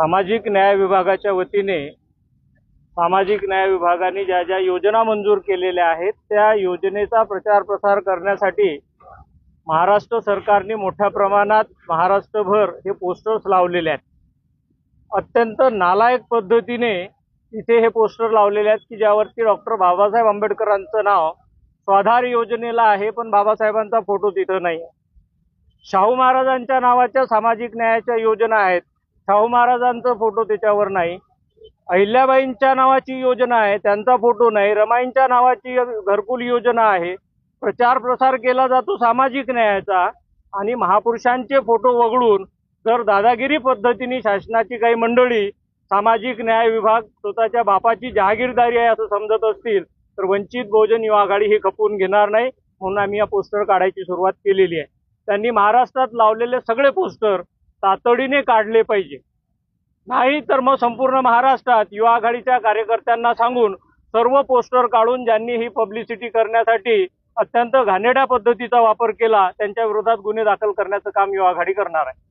सामाजिक न्याय विभागाच्या वतीने सामाजिक न्याय विभागाने ज्या ज्या योजना मंजूर केलेल्या आहेत त्या योजनेचा प्रचार प्रसार करण्यासाठी महाराष्ट्र सरकारने मोठ्या प्रमाणात महाराष्ट्रभर हे पोस्टर्स लावलेले आहेत. अत्यंत नालायक पद्धतीने तिथे हे पोस्टर लावलेले आहेत की ज्यावरती डॉक्टर बाबासाहेब आंबेडकरांचं नाव स्वाधार योजनेला आहे पण बाबासाहेबांचा फोटो तिथं नाही शाहू महाराजांच्या नावाच्या सामाजिक न्यायाच्या योजना आहेत. शाहू महाराजांचा फोटो त्याच्यावर नाही. अहिल्याबाईंच्या नावाची योजना आहे त्यांचा फोटो नाही. रमाईंच्या नावाची घरकुल योजना आहे. प्रचार प्रसार केला जातो सामाजिक न्यायाचा आणि महापुरुषांचे फोटो वगळून जर दादागिरी पद्धतीने शासनाची काही मंडळी सामाजिक न्याय विभाग स्वतःच्या बापाची जहागीरदारी आहे असं समजत असतील तर वंचित बहुजन युवा आघाडी हे खपवून घेणार नाही म्हणून आम्ही या पोस्टर काढायची सुरुवात केलेली आहे. त्यांनी महाराष्ट्रात लावलेले सगळे पोस्टर तातडीने काढले पाहिजे. नाही तर मग संपूर्ण महाराष्ट्रात युवा आघाडीच्या कार्यकर्त्यांना सांगून सर्व पोस्टर काढून ज्यांनी ही पब्लिसिटी करण्यासाठी अत्यंत घाणेरड्या पद्धतीचा वापर केला त्यांच्या विरोधात गुन्हे दाखल करण्याचं काम युवा आघाडी करणार आहे.